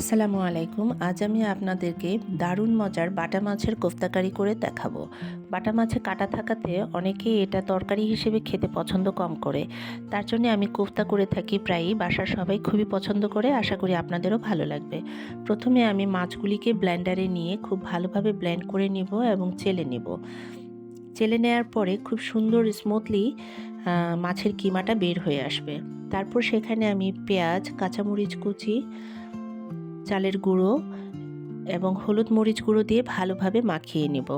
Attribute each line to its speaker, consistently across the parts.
Speaker 1: আসসালামু আলাইকুম। আজ আমি আপনাদেরকে দারুণ মজার বাটা মাছের কোফতাকারি করে দেখাবো। বাটা মাছে কাটা থাকাতে অনেকেই এটা তরকারি হিসেবে খেতে পছন্দ কম করে। তার জন্য আমি কোফতা করে থাকি প্রায়ই, বাসার সবাই খুবই পছন্দ করে, আশা করি আপনাদেরও ভালো লাগবে। প্রথমে আমি মাছগুলিকে ব্লেন্ডারে নিয়ে খুব ভালোভাবে ব্লেন্ড করে নিব এবং চেলে নিব। চেলে নেওয়ার পরে খুব সুন্দর স্মুথলি মাছের কিমাটা বের হয়ে আসবে। তারপর সেখানে আমি পেঁয়াজ, কাঁচামরিচ কুচি চালের গুঁড়ো এবং হলুদ মরিচ গুঁড়ো দিয়ে ভালোভাবে মাখিয়ে নিব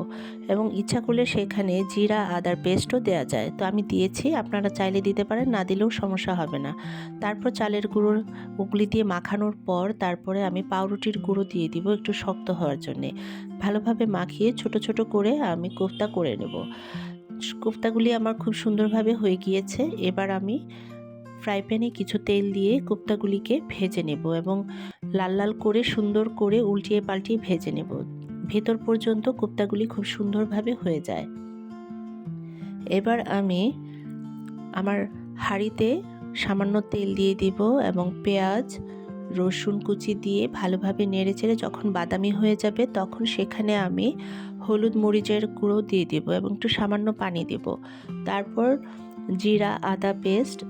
Speaker 1: এবং ইচ্ছা করলে সেখানে জিরা, আদার পেস্টও দেওয়া যায়। তো আমি দিয়েছি, আপনারা চাইলে দিতে পারেন, না দিলেও সমস্যা হবে না। তারপর চালের গুঁড়োর উগলি দিয়ে মাখানোর পর তারপরে আমি পাউরুটির গুঁড়ো দিয়ে দিব একটু শক্ত হওয়ার জন্যে। ভালোভাবে মাখিয়ে ছোট ছোট করে আমি কোফতা করে নেব। কোফতাগুলি আমার খুব সুন্দরভাবে হয়ে গিয়েছে। এবার আমি ফ্রাই প্যানে কিছু তেল দিয়ে কোপ্তাগুলিকে ভেজে নেব এবং লাল লাল করে সুন্দর করে উল্টিয়ে পাল্টিয়ে ভেজে নেব। ভেতর পর্যন্ত কোপ্তাগুলি খুব সুন্দরভাবে হয়ে যায়। এবার আমি আমার হাঁড়িতে সামান্য তেল দিয়ে দিব এবং পেঁয়াজ রসুন কুচি দিয়ে ভালোভাবে নেড়ে চেড়ে যখন বাদামি হয়ে যাবে তখন সেখানে আমি হলুদ মরিচের গুঁড়ো দিয়ে দেব এবং একটু সামান্য পানি দেব। তারপর জিরা, আদা পেস্ট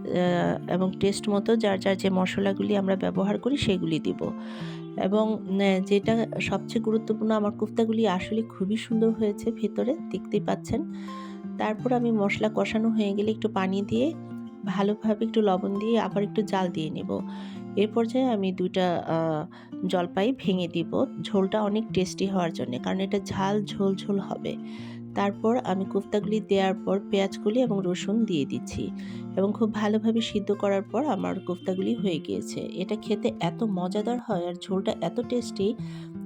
Speaker 1: এবং টেস্ট মতো যার যার যে মশলাগুলি আমরা ব্যবহার করি সেগুলি দিব। এবং যেটা সবচেয়ে গুরুত্বপূর্ণ আমার কোফতাগুলি আসলে খুবই সুন্দর হয়েছে ভেতরে, দেখতেই পাচ্ছেন। তারপর আমি মশলা কষানো হয়ে গেলে একটু পানি দিয়ে ভালোভাবে একটু লবণ দিয়ে আবার একটু জাল দিয়ে নেব। এর পর্যায়ে আমি দুইটা জলপাই ভেঙে দিব। ঝোলটা অনেক টেস্টি হওয়ার জন্য, কারণ এটা ঝাল ঝোল ঝোল হবে। তারপর আমি কোফতাগুলি দেওয়ার পর পেঁয়াজগুলি এবং রসুন দিয়ে দিচ্ছি এবং খুব ভালোভাবে সিদ্ধ করার পর আমার কোফতাগুলি হয়ে গিয়েছে। এটা খেতে এত মজাদার হয় আর ঝোলটা এত টেস্টি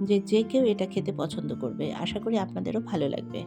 Speaker 1: যে যে কেউ এটা খেতে পছন্দ করবে। আশা করি আপনাদেরও ভালো লাগবে।